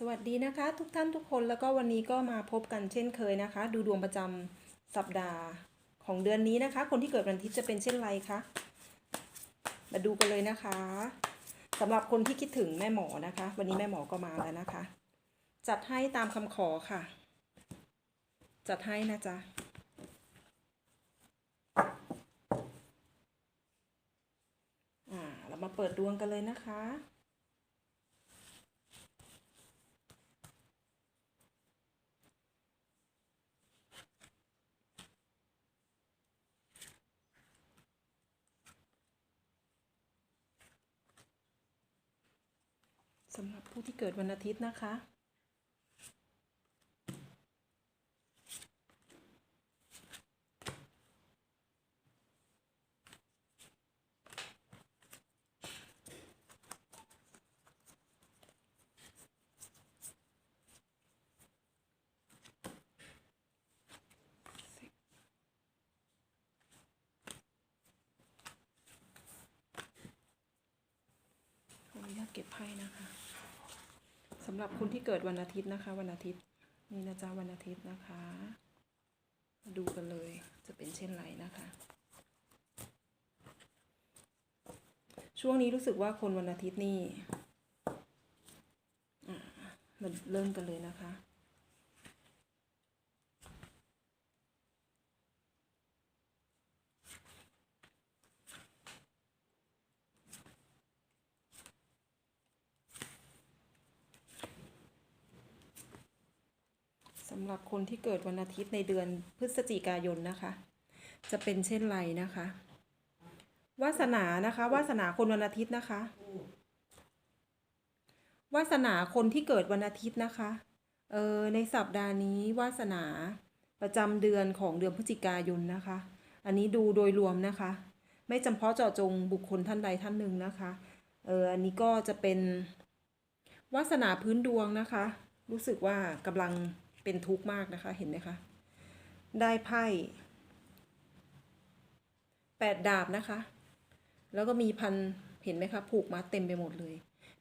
สวัสดีนะคะ ทุกท่านทุกคนแล้วก็วันนี้ก็มาพบกันเช่นเคยนะคะ ดูดวงประจำสัปดาห์ของเดือนนี้นะคะ คนที่เกิดวันอาทิตย์จะเป็นเช่นไรคะมาดูกันเลยนะคะสำหรับคนที่คิดถึงแม่หมอนะคะ วันนี้แม่หมอก็มาแล้วนะคะ จัดให้ตามคำขอค่ะ จัดให้นะจ๊ะอ่าเรามาเปิดดวงกันเลยนะคะ สำหรับผู้ที่เกิดวันอาทิตย์นะคะ ขออนุญาตเก็บไพ่นะคะ สำหรับคุณที่เกิดวันอาทิตย์นะคะ วันอาทิตย์นี่นะจ๊ะวันอาทิตย์นะคะมาดูกันเลยจะเป็นเช่นไรนะคะ ช่วงนี้รู้สึกว่าคนวันอาทิตย์นี่อะมาเริ่มกันเลยนะคะำหรับคนที่เกิดวันอาทิตย์ในเดือนพฤศจิกายนนะคะ จะเป็นเช่นไรนะคะ วาสนานะคะ วาสนาคนวันอาทิตย์นะคะ วาสนาคนที่เกิดวันอาทิตย์นะคะ เออในสัปดาห์นี้วาสนาประจำเดือนของเดือนพฤศจิกายนนะคะ อันนี้ดูโดยรวมนะคะ ไม่จำเพาะเจาะจงบุคคลท่านใดท่านหนึ่งนะคะ เอออันนี้ก็จะเป็นวาสนาพื้นดวงนะคะ รู้สึกว่ากำลัง เป็นทุกข์มากนะคะเห็นไหมคะ ได้ไพ่แปดดาบนะคะ แล้วก็มีพันเห็นไหมคะผูกมัดเต็มไปหมดเลย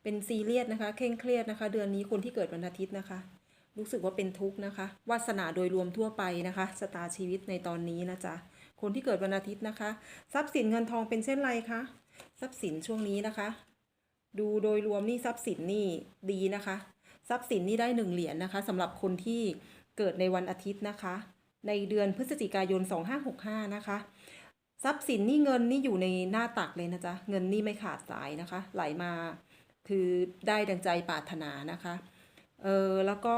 เป็นซีเรียสนะคะเคร่งเครียดนะคะ เดือนนี้คนที่เกิดวันอาทิตย์นะคะ รู้สึกว่าเป็นทุกข์นะคะวาสนาโดยรวมทั่วไปนะคะชะตาชีวิตในตอนนี้นะจ๊ะคนที่เกิดวันอาทิตย์นะคะ ทรัพย์สินเงินทองเป็นเช่นไรคะทรัพย์สินช่วงนี้นะคะ ดูโดยรวมนี่ทรัพย์สินนี่ดีนะคะ ทรัพย์สินนี่ได้หนึ่งเหรียญนะคะสำหรับคนที่เกิดในวันอาทิตย์นะคะ ในเดือนพฤศจิกายน 2565 นะคะ ทรัพย์สินนี่เงินนี่อยู่ในหน้าตักเลยนะจ๊ะเงินนี่ไม่ขาดสายนะคะ ไหลมาคือได้ดังใจปรารถนานะคะเออแล้วก็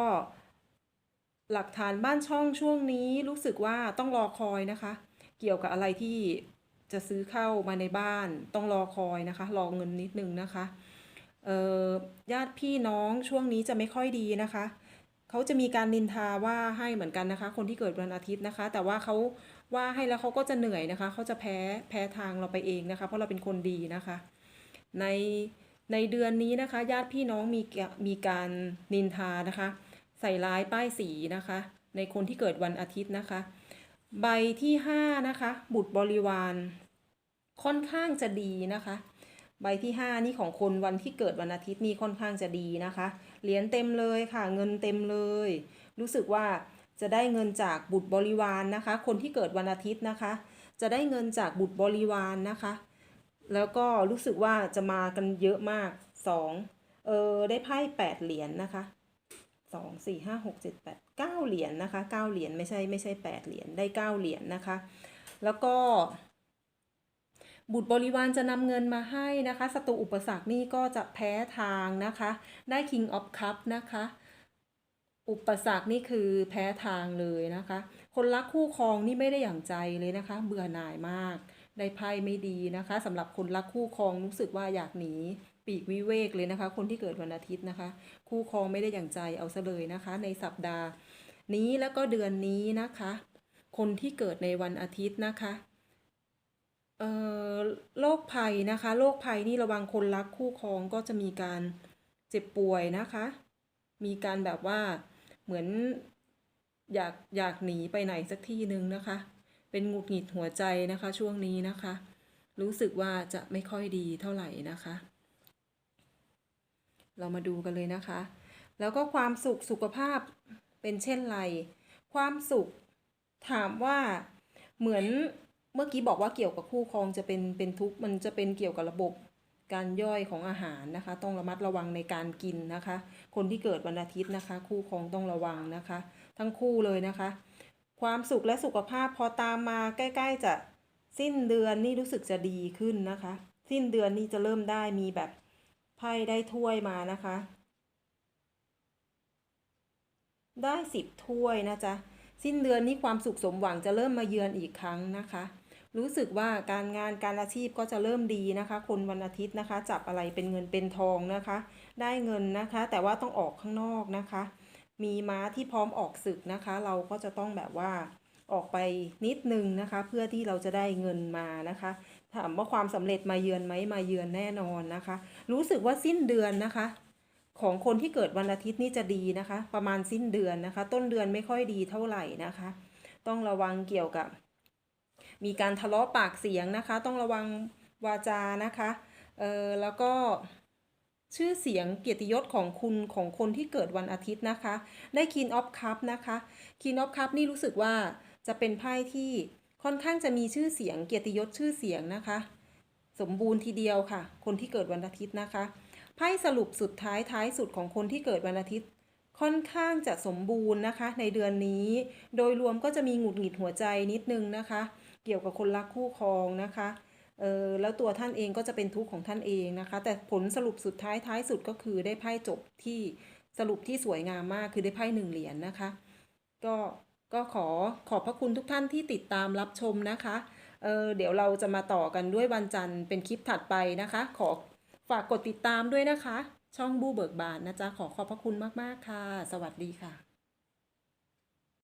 หลักฐานบ้านช่องช่วงนี้รู้สึกว่าต้องรอคอยนะคะ เกี่ยวกับอะไรที่จะซื้อเข้ามาในบ้านต้องรอคอยนะคะ รอเงินนิดนึงนะคะ ญาติพี่น้องช่วงนี้จะไม่ค่อยดีนะคะเขาจะมีการนินทาว่าให้เหมือนกันนะคะ คนที่เกิดวันอาทิตย์นะคะ แต่ว่าเขาว่าให้แล้วเขาก็จะเหนื่อยนะคะเขาจะแพ้แพ้ทางเราไปเองนะคะ เพราะเราเป็นคนดีนะคะ ในในเดือนนี้นะคะ ญาติพี่น้องมีกมีการนินทานะคะ ใส่ร้ายป้ายสีนะคะ ในคนที่เกิดวันอาทิตย์นะคะ ใบที่ห้านะคะ บุตรบริวาร ค่อนข้างจะดีนะคะ ใบที่ 5 นี่ของคนวันที่เกิดวันอาทิตย์นี่ค่อนข้างจะดีนะคะ เหรียญเต็มเลยค่ะ เงินเต็มเลย รู้สึกว่าจะได้เงินจากบุตรบริวารนนะคะ คนที่เกิดวันอาทิตย์นะคะ จะได้เงินจากบุตรบริวารนนะคะ แล้วก็รู้สึกว่าจะมากันเยอะมาก 2 เออได้ไพ่8เหรียญนนะคะ 2 4 5 6 7 8 9 เหรียญนนะคะ 9 เหรียญไม่ใช่ไม่ใช่ 8 เหรียญได้ 9 เหรียญนนะคะ แล้วก็ บุตรบริวารจะนำเงินมาให้นะคะศัตรูอุปสรรคนี่ก็จะแพ้ทางนะคะ ได้ King of Cup นะคะ อุปสรรคนี่คือแพ้ทางเลยนะคะ คนรักคู่ครองนี่ไม่ได้อย่างใจเลยนะคะ เบื่อหน่ายมาก ได้ไพ่ไม่ดีนะคะสำหรับคนรักคู่ครองรู้สึกว่าอยากหนีปีกวิเวกเลยนะคะ คนที่เกิดวันอาทิตย์นะคะ คู่ครองไม่ได้อย่างใจเอาซะเลยนะคะ ในสัปดาห์นี้แล้วก็เดือนนี้นะคะ คนที่เกิดในวันอาทิตย์นะคะ ภัยนะคะ โรคภัยนี่ระวังคนรักคู่ครองก็จะมีการเจ็บป่วยนะคะ มีการแบบว่าเหมือนอยากอยากหนีไปไหนสักที่หนึ่งนะคะ เป็นหงุดหงิดหัวใจนะคะ ช่วงนี้นะคะ รู้สึกว่าจะไม่ค่อยดีเท่าไหร่นะคะ เรามาดูกันเลยนะคะ แล้วก็ความสุขสุขภาพเป็นเช่นไร ความสุขถามว่าเหมือน เมื่อกี้บอกว่าเกี่ยวกับคู่ครองจะเป็นเป็นทุกมันจะเป็นเกี่ยวกับระบบการย่อยของอาหารนะคะ ต้องระมัดระวังในการกินนะคะ คนที่เกิดวันอาทิตย์นะคะ คู่ครองต้องระวังนะคะ ทั้งคู่เลยนะคะ ความสุขและสุขภาพพอตามมาใกล้ๆจะสิ้นเดือนนี่รู้สึกจะดีขึ้นนะคะ สิ้นเดือนนี่จะเริ่มได้มีแบบไพ่ได้ถ้วยมานะคะ ได้สิบถ้วยนะจ๊ะสิ้นเดือนนี้ความสุขสมหวังจะเริ่มมาเยือนอีกครั้งนะคะ รู้สึกว่าการงานการอาชีพก็จะเริ่มดีนะคะ คนวันอาทิตย์นะคะ จับอะไรเป็นเงินเป็นทองนะคะ ได้เงินนะคะ แต่ว่าต้องออกข้างนอกนะคะ มีม้าที่พร้อมออกศึกนะคะ เราก็จะต้องแบบว่าออกไปนิดนึงนะคะ เพื่อที่เราจะได้เงินมานะคะถามว่าความสำเร็จมาเยือนไหมมาเยือนแน่นอนนะคะ รู้สึกว่าสิ้นเดือนนะคะ ของคนที่เกิดวันอาทิตย์นี่จะดีนะคะ ประมาณสิ้นเดือนนะคะ ต้นเดือนไม่ค่อยดีเท่าไหร่นะคะ ต้องระวังเกี่ยวกับ มีการทะเลาะปากเสียงนะคะ ต้องระวังวาจานะคะเออแล้วก็ชื่อเสียงเกียรติยศของคุณของคนที่เกิดวันอาทิตย์นะคะ ได้ King of Cup นะคะ King of Cup นี่รู้สึกว่าจะเป็นไพ่ที่ค่อนข้างจะมีชื่อเสียงเกียรติยศชื่อเสียงนะคะ สมบูรณ์ทีเดียวค่ะ คนที่เกิดวันอาทิตย์นะคะไพ่สรุปสุดท้ายท้ายสุดของคนที่เกิดวันอาทิตย์ ค่อนข้างจะสมบูรณ์นะคะ ในเดือนนี้ โดยรวมก็จะมีหงุดหงิดหัวใจนิดนึงนะคะ เกี่ยวกับคนรักคู่ครองนะคะเออแล้วตัวท่านเองก็จะเป็นทุกข์ของท่านเองนะคะ แต่ผลสรุปสุดท้ายท้ายสุดก็คือได้ไพ่จบที่สรุปที่สวยงามมากคือได้ไพ่หนึ่งเหรียญนะคะ ก็ก็ขอขอบพระคุณทุกท่านที่ติดตามรับชมนะคะเออเดี๋ยวเราจะมาต่อกันด้วยวันจันทร์เป็นคลิปถัดไปนะคะ ขอฝากกดติดตามด้วยนะคะ ช่องบูเบิกบานนะจ๊ะขอขอบพระคุณมากๆค่ะ สวัสดีค่ะ